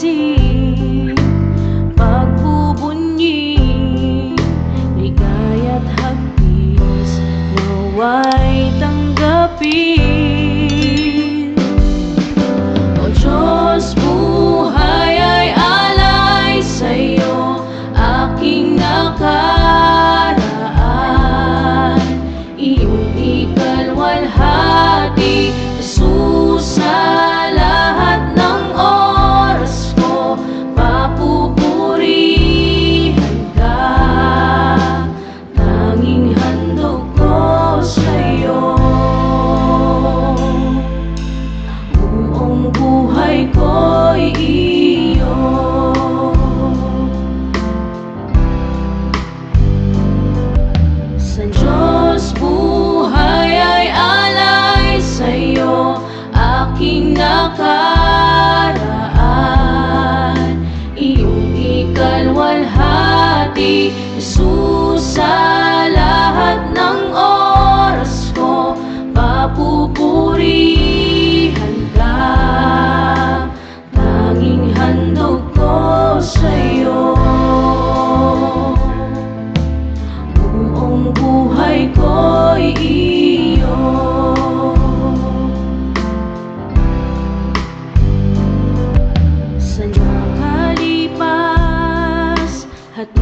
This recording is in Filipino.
magsisisi Magbubunyi Ligaya't hagpis Nawa'y tanggapin. buhay iyo. Sa buhay ay alay sa'yo aking nakaraan. Iyong ikalwalhati Jesus